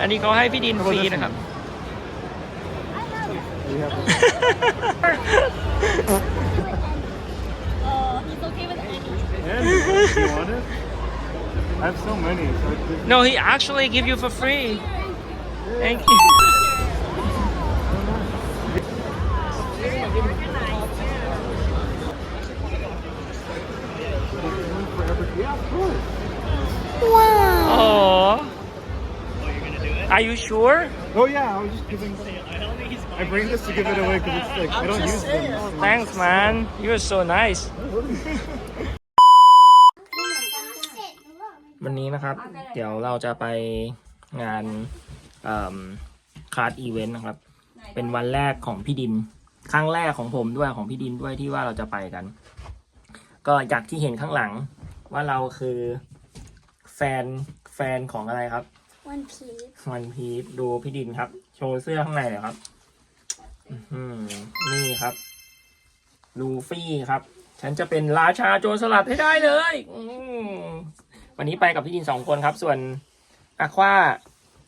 อันนี้เขาให้พี่ดินฟรีนะครับ We have Uh, he's okay with any. and do you want it? I have so many. So it's- no he actually give you for free thank you Yeah, of course. oh Are you sure Oh yeah, I was just giving. I bring this to give it away because it's like I don't use them. thanks man you're so nice วันนี้นะครับ เดี๋ยวเราจะไปงานคาร์ดอีเวนต์นะครับ เป็นวันแรกของพี่ดิน ครั้งแรกของผมด้วยของพี่ดินด้วยที่ว่าเราจะไปกัน ก็จากที่เห็นข้างหลังว่าเราคือแฟนแฟนของอะไรครับ One piece. วันพีชดูพี่ดินครับ โชว์เสื้อข้างในหน่อยครับอื้อหือนี่ครับ ลูฟี่ครับ ฉันจะเป็นราชาโจรสลัดให้ได้เลยอืมวันนี้ไปกับพี่ดินสองคนครับ ส่วนอาควา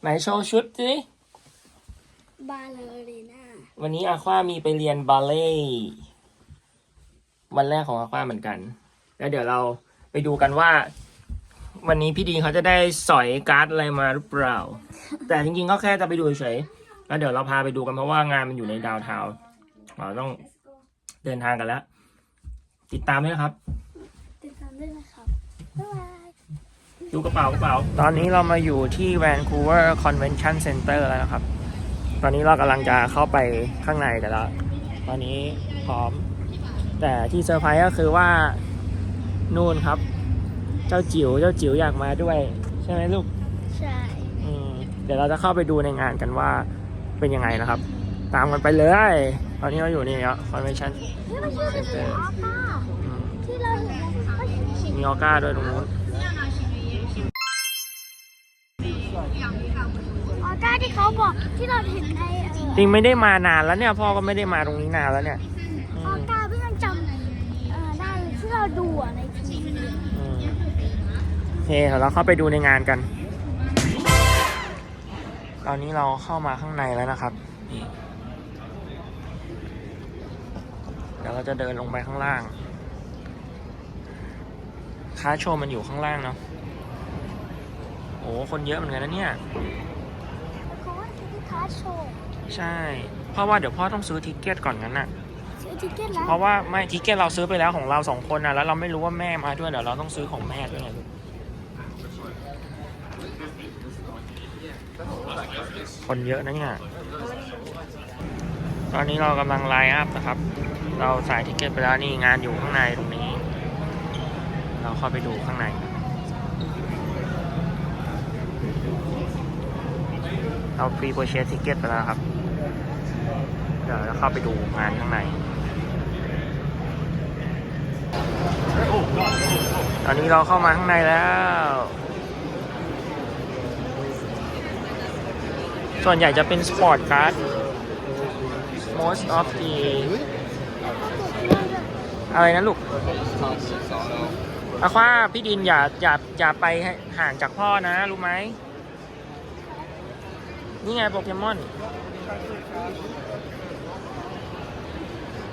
ไหนโชว์ชุดสิ Ballerina. วันนี้อาความีไปเรียนบาเล่ต์วันแรกของอาควาเหมือนกัน แล้วเดี๋ยวเราไปดูกันว่า วันนี้พี่ดีนเขาจะได้สอยการ์ดอะไรมาหรือเปล่า แต่จริงๆก็แค่จะไปดูเฉยๆแล้วเดี๋ยวเราพาไปดูกันเพราะว่างานมันอยู่ในดาวน์ทาวน์เราต้องเดินทางกันแล้ว ติดตามด้วยนะครับ ติดตามด้วยนะครับบ๊ายบายดูกระเป๋ากระเป๋า ตอนนี้เรามาอยู่ที่ Vancouver Convention Center แล้วนะครับ ตอนนี้เรากำลังจะเข้าไปข้างในกันแล้ว ตอนนี้พร้อม แต่ที่เซอร์ไพรส์ก็คือว่า นู่นครับ เจ้าจิ๋วเจ้าจิ๋วอยากมาด้วย ใช่ไหมลูกใช่อืมเดี๋ยวเราจะเข้าไปดูในงานกันว่าเป็นยังไงนะครับ ตามกันไปเลย ตอนนี้เราอยู่นี่แล้ว Convention นี่ไม่ใช่ที่ออก้าอืมที่เราเห็นไม่ใช่มีออก้าด้วยตรงนู้นออก้าที่เขาบอกที่เราเห็นในเอ่อจริงไม่ได้มานานแล้วเนี่ยพ่อก็ไม่ได้มาตรงนี้นานแล้วเนี่ยอืออมก้าพี่ยังจำเอ่อได้ที่เราดูอะในทีวีอืมโอ เคเดี๋ยวเราเข้าไปดูในงานกัน ตอนนี้เราเข้ามาข้างในแล้วนะครับนี่เดี๋ยวเราจะเดินลงไปข้างล่าง ค้าโชว์มันอยู่ข้างล่างเนาะ โอ้คนเยอะเหมือนกันนะเนี่ยเขาว่าที่คาร์ดโชว์ใช่ เพราะว่าเดี๋ยวพ่อต้องซื้อทิกเก็ตก่อนงั้นน่ะ ซื้อทิเก็ตแล้วเพราะว่าไม่ทิกเก็ตเราซื้อไปแล้วของเราสองคนนะแล้วเราไม่รู้ว่าแม่มาด้วยเดี๋ยวเราต้องซื้อของแม่ด้วยไงลูก คนเยอะนะเนี่ยตอนนี้เรากำลังไลน์อัพนะครับ เราใส่ทิกเก็ตไปแล้วนี่งานอยู่ข้างในตรงนี้ เราเข้าไปดูข้างในเราฟรีโปรเชสทิกเก็ตไปแล้วครับ เดี๋ยวเราเข้าไปดูงานข้างใน ตอนนี้เราเข้ามาข้างในแล้ว ส่วนใหญ่จะเป็นสปอร์ตการ์ด most of the อะไรนะลูกอาคว้าพี่ดินอย่าอย่าอย่าไปห่างจากพ่อนะ รู้ไหม นี่ไงโปเกมอน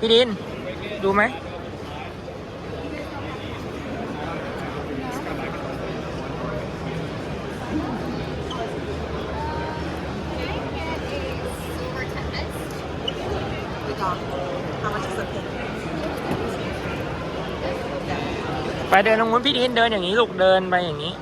พี่ดิน ดูไหม ไปเดินตรงนู้นพี่ดินเดินอย่างนี้ลูกเดินไปอย่างนี้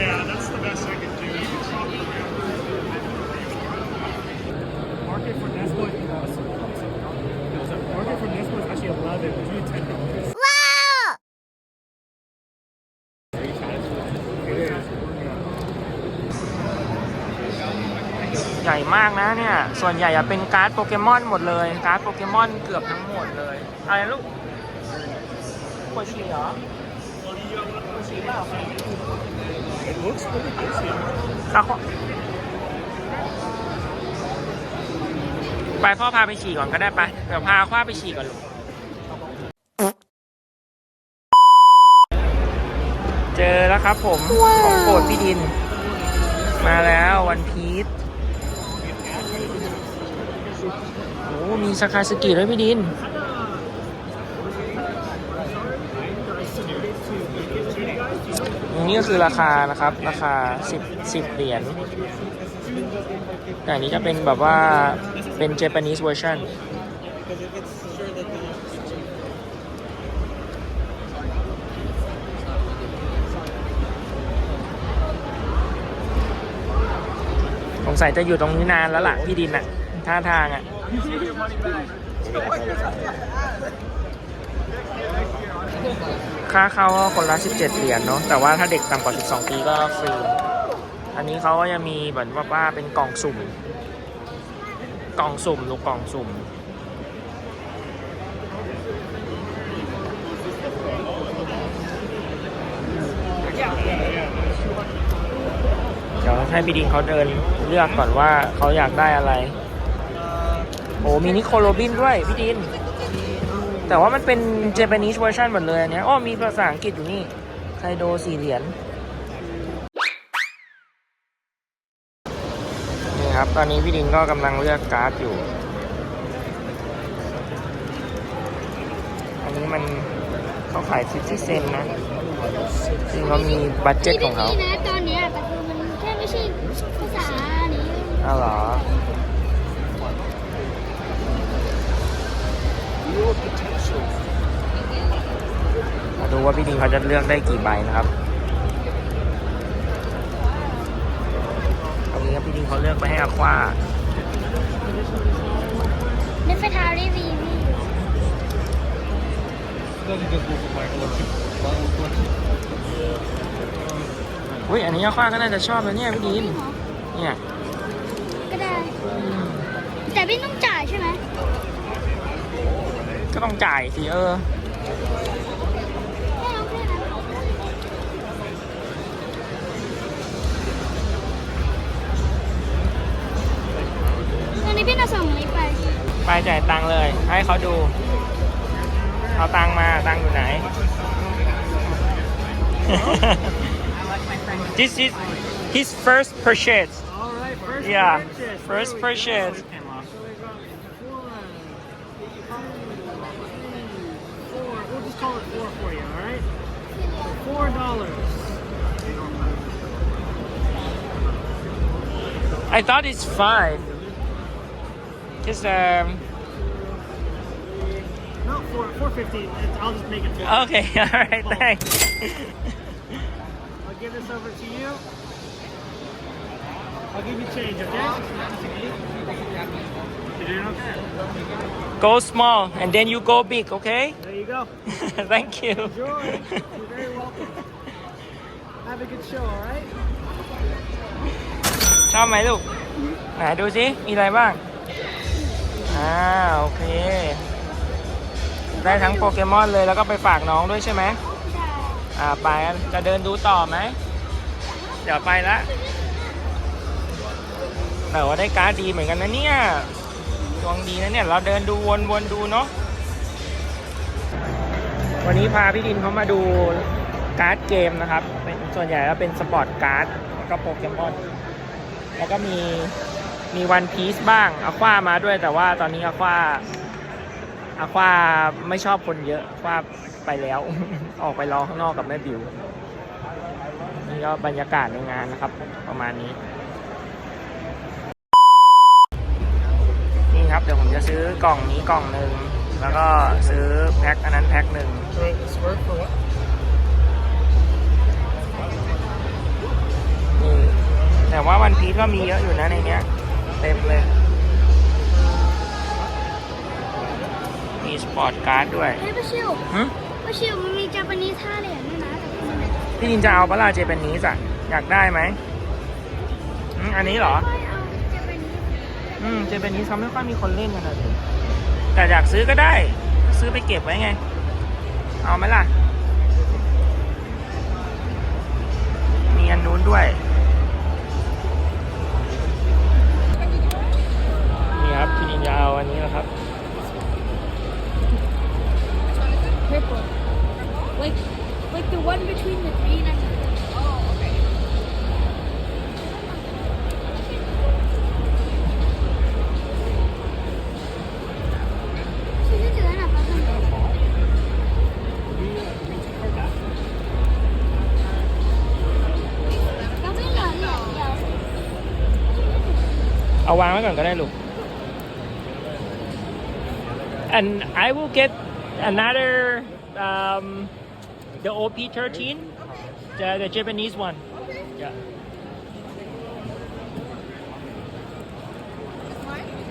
Yeah, that's the best I can do. Market for ใหญ่มากนะเนี่ย ส่วนใหญ่อะเป็นการ์ดโปเกมอนหมดเลย การ์ดโปเกมอนเกือบทั้งหมดเลย อะไรลูกปวดฉี่เหรอปวดฉี่เปล่า It looks pretty busy. เอาไปพ่อพาไปฉี่ก่อนก็ได้ไป เดี๋ยวพาคว้าไปฉี่ก่อนลูก เจอแล้วครับผม ของโปรดพี่ดิน มาแล้ววันพี โอ้มีสคาสกิด้วยพี่ดิน นี่ก็คือราคานะครับ ราคา 10 10เหรียญแต่อันนี้จะเป็นแบบว่าเป็น Japanese version สงสัยจะอยู่ตรงนี้นานแล้วล่ะพี่ดินอะ ท่าทางอะค่าเข้าก็คนละ 17 เหรียญเนาะแต่ว่าถ้าเด็กต่ำกว่า 12 ปีก็ฟรีอันนี้เขาก็จะมีเหมือนว่าว่าเป็นกล่องสุ่ม กล่องสุ่มลูกกล่องสุ่มเดี๋ยวให้พี่ดินเขาเดินเลือกก่อนว่าเขาอยากได้อะไร โอ้มีนิโคโรบินด้วยพี่ดิน แต่ว่ามันเป็น Japanese version หมดเลยอันเนี้ยอ้อมีภาษาอังกฤษอยู่นี่ไคโดสี่เหรียญนี่ครับ ตอนนี้พี่ดินก็กำลังเลือกการ์ดอยู่ อันนี้มันเขาขาย50เซนนะซึ่งเขามีบัตเจ็ตของเขาดีนะตอนเนี้ยแต่คือมันแค่ไม่ใช่ภาษานี้ อ้าวเหรอ มาดูว่าพี่ดิงเขาจะเลือกได้กี่ใบนะครับ ตรงนี้ครับพี่ดิงเขาเลือกไปให้อควาเนฟทารีวีวี Doesn't just look at my collection. Bottle collection. อุ้ยอันนี้อควาก็น่าจะชอบนะเนี่ยพี่ดินเนี่ยก็ได้ แต่พี่ต้องจ่ายใช่ไหม ก็ต้องจ่ายสิเออไม่เอาแค่นั้นตอนนี้พี่น่าส่งนี้ไปไปจ่ายตังค์เลย ให้เขาดู เอาตังค์มาตังค์อยู่ไหน This is his first purchase All right, first Yeah, purchase. first There we go. purchase. I thought it's five. Just um. No, four, four fifty. I'll just make it four. Okay. All right. Thanks. I'll give this over to you. I'll give you change, okay? You doing okay? Go small and then you go big. Okay. There you go. Thank you. Enjoy. You're very welcome. Have a good show, all right? ชอบไหมลูกไหนดูสิมีอะไรบ้าง อ่าโอเค ได้ทั้งโปเกมอนเลยแล้วก็ไปฝากน้องด้วยใช่ไหมอ่าไปกันจะเดินดูต่อไหมเดี๋ยวไปละแต่ว่าได้การ์ดดีเหมือนกันนะเนี่ยดวงดีนะเนี่ย เราเดินดูวนๆดูเนาะวันนี้พาพี่ดินเขามาดูการ์ดเกมนะครับ เป็นส่วนใหญ่แล้วเป็นสปอร์ตการ์ดแล้วก็โปเกมอน แล้วก็มีมีวันพีซบ้างอาความาด้วยแต่ว่าตอนนี้อาควาอาควาไม่ชอบคนเยอะควาไปแล้ว ออกไปรอข้างนอกกับแม่บิวนี่ก็บรรยากาศในงานนะครับ ประมาณนี้ นี่ครับเดี๋ยวผมจะซื้อกล่องนี้กล่องหนึ่งแล้วก็ซื้อแพ็คอันนั้นแพ็คหนึ่ง แต่ว่าวันพีชก็มีเยอะอยู่นะในเนี้ย เต็มเลย มีสปอร์ตการ์ดด้วยเฮ้ยป้าชิวหึป้าชิวมันมีจาปนิสท่าเหรียญด้วยนะแต่คือมันเนี่ยพี่ดินจะเอาปะลาเจแปนนีสอะอยากได้ไหมหึอันนี้เหรอไม่เอาจาปนิสอืมเจแปนนิสเขาไม่ค่อยมีคนเล่นกันนะแต่อยากซื้อก็ได้ ซื้อไปเก็บไว้ไง เอาไหมล่ะ มีอันนู้นด้วย นะครับคิรินยาวอันนี้นะครับ Purple. Like, like the one between the green and the. Oh, okay. Ao quang mấy con cái đây luôn and I will get another um, the OP13 the, the Japanese one yeah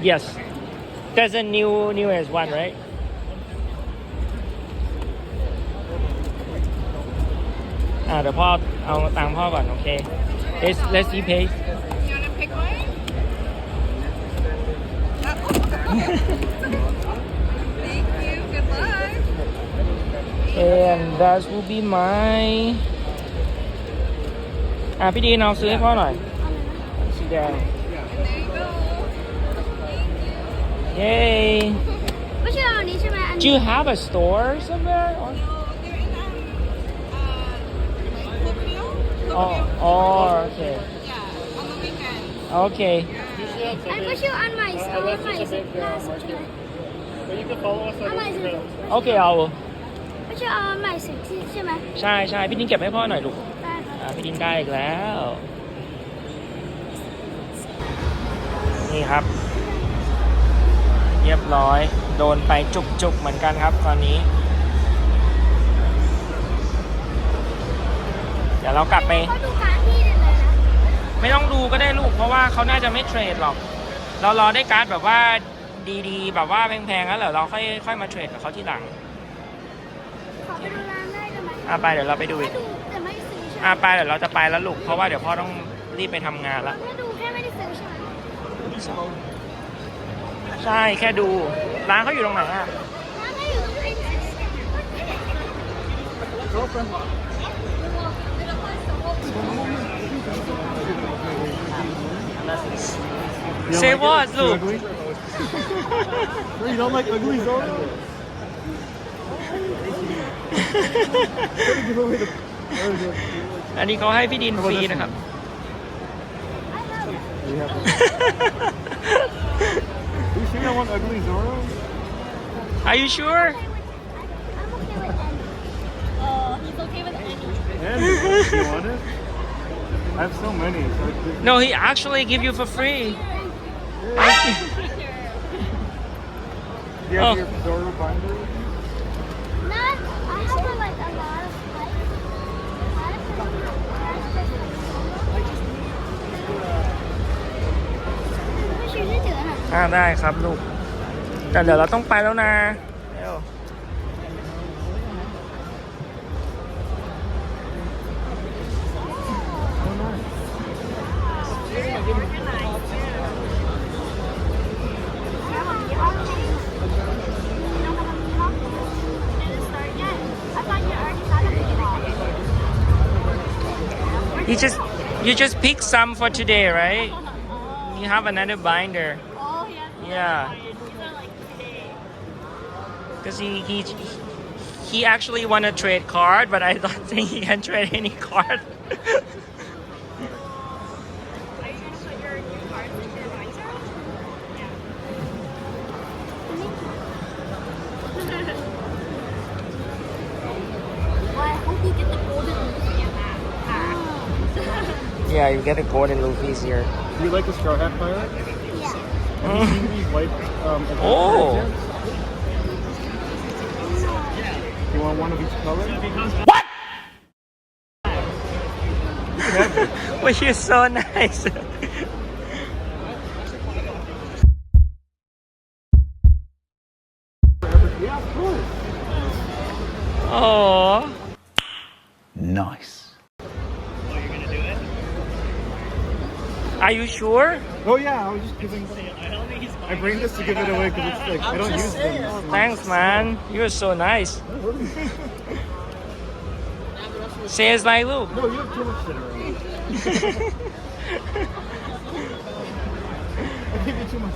yes there's a new newest one right อ่าเดี๋ยวพ่อเอาตังค์พ่อก่อน โอเค let's let's see pay You want to pick one? and that will be my อะพี่ดีนเอาซื้อให้พ่อหน่อย สีแดง There you go. Thank you. เย้ ไม่ใช่เอาอันนี้ใช่ไหมอัน Do นี้ you have a store somewhere or No, they're in um, uh, like Coconino. อ๋อ Coconino. อ๋อโอเค Yeah, on the weekend. โอเคอันก็ชื่ออันใหม่เอาอันใหม่สิล่าสุดใช่ไหม But you can follow us อัน on ใหม่สิ Instagram. โอเคเอาไม่ใช่เอาอันใหม่สิที่ใช่ไหมใช่ใช่พี่ดินเก็บให้พ่อหน่อยลูกได้ครับอ่าพี่ดินได้อีกแล้ว นี่ครับ เรียบร้อย โดนไปจุกๆเหมือนกันครับตอนนี้ เดี๋ยวเรากลับไป เขาดูการดที่เลยนะไม่ต้องดูก็ได้ลูก เพราะว่าเขาน่าจะไม่เทรดหรอก เรารอได้การ์ดแบบว่าดีๆ แบบว่าแพงๆแล้วเดี๋ยวเราค่อยค่อยมาเทรดกับเขาทีหลังขอ ไปดูร้านได้ไหมอะไปเดี๋ยวเราไปดูอีไม่กดูแต่ไม่ซื้อใช่ไหมอะไปเดี๋ยวเราจะไปแล้วลูก เพราะว่าเดี๋ยวพ่อต้องรีบไปทำงานละ แค่ดูแค่ไม่ได้ซื้อใช่ไหมใช่แค่ดู ร้านเขาอยู่ตรงไหนอะ ร้านก็อยู่ตรงนี้ You don't Say like it? what, It's too Luke? ugly? No, you don't like ugly Zoro? อันนี้เขาให้พี่ดินฟรีนะครับ You have it. You sure you don't want ugly Zoro? Are you sure Yeah, you want it? I have so many. So it's- No he actually give you for free Do you have Oh. your Zoro binder? อเจือน่ะ อ่าได้ครับลูก แต่เดี๋ยวเราต้องไปแล้วนะเร็ว You just you just pick some for today, right? You have another binder. Yeah. Because he, he he actually want to trade card, but I don't think he can trade any card. yeah, you get a golden Luffy's here. Do you like the Straw Hat Pirate? Have you seen these white um, Oh. cards? You want one of each color? What? You can have it. Well, you're so nice. Yeah, of. Oh. Nice. Are you sure Oh yeah, I was just giving. I bring this to give it away because it's like I don't use them. Thanks man You're so nice Says like look No, you have too much shit already. I give you too much.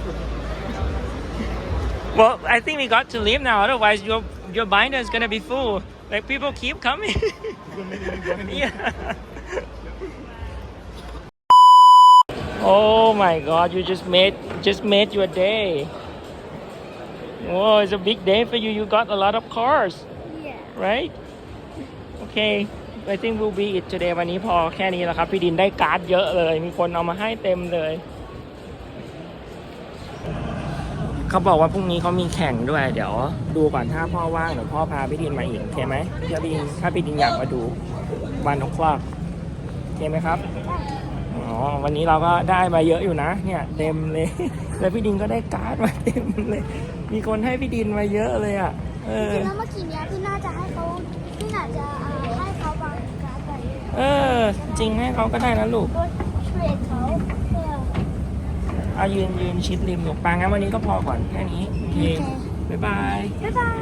Well, I think we got to leave now. Otherwise, your your binder is gonna be full. Like people keep coming. It's gonna make me buy me. yeah. Oh my God! You just made just made your day. Whoa! It's a big day for you. You got a lot of cars, Yeah. right? Okay. I think we'll be it today วันนี้พอแค่นี้แหละครับ พี่ดินได้การ์ดเยอะเลย มีคนเอามาให้เต็มเลย เขาบอกว่าพรุ่งนี้เขามีแข่งด้วย เดี๋ยว ดูก่อนถ้าพ่อว่างเดี๋ยวพ่อพาพี่ดินมาอีกโอเคไหมถ้าพี่ดินถ้าพี่ดินอยากมาดูวันของคลอกโอเคไหมครับ อ๋อ วันนี้เราก็ได้มาเยอะอยู่นะ เนี่ย เต็มเลย แล้วพี่ดินก็ได้การ์ดมาเต็มเลย มีคนให้พี่ดินมาเยอะเลยอะ เอจอ ริงๆแล้วเมื่อกี้เนี้ยพี่น่าจะให้เขาพี่น่าจะเอ่อให้เขาวางการ์ดไปเออ จริงให้เขาก็ได้นะลูก ก็เทรดเขาเพื่อเอายืนยืนชิดริมหนูกปางงั้นวันนี้ก็พอก่อนแค่นี้โอเคบ๊ายบาย บ๊ายบาย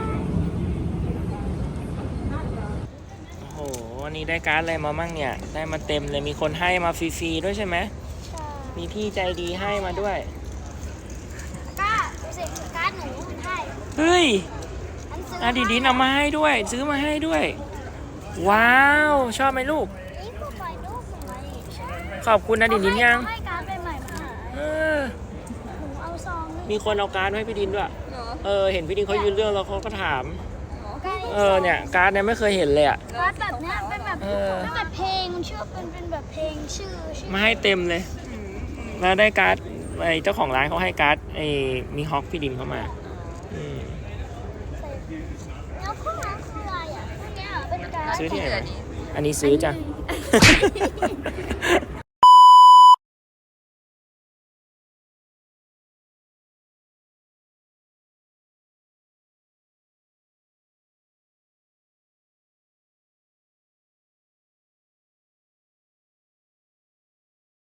โอ้โห วันนี้ได้การ์ดอะไรมามั่งเนี่ย ได้มาเต็มเลยมีคนให้มาฟรีๆด้วยใช่ไหมใช่มีพี่ใจดีให้มาด้วยก้าดูสิการ์ดหนูให้เฮ้ยอันซื้ออาดิดินเอามาให้ด้วย ซื้อมาให้ด้วย ว้าว ชอบไหมลูกนี่ก็ไปดูสวยใช่ขอบคุณนะดิดินยังเขาให้การ์ดไปใหม่มาเออหนูเอาซองนี่มีคนเอาการ์ดมาให้พี่ดินด้วย เออ เห็นพี่ดินเขายืนเรื่องแล้วเขาก็ถามการ์ด เออเนี่ยการ์ดเนี่ยไม่เคยเห็นเลยอะการ์ดแบบเนี้ยเป็นแบบเออ เป็นแบบเพลงมันชื่อเป็นเป็นแบบเพลงชื่อชื่อมาให้เต็มเลย แล้วได้การ์ดไอ้เจ้าของร้านเขาให้การ์ดไอ้มีฮอคพี่ดินเข้ามาอืมใส่แล้วข้างหลังคืออะไรอะพวกเนี้ยเหรอเป็นการ์ดซื้อที่ไหนมา อันนี้ซื้อจ้ะ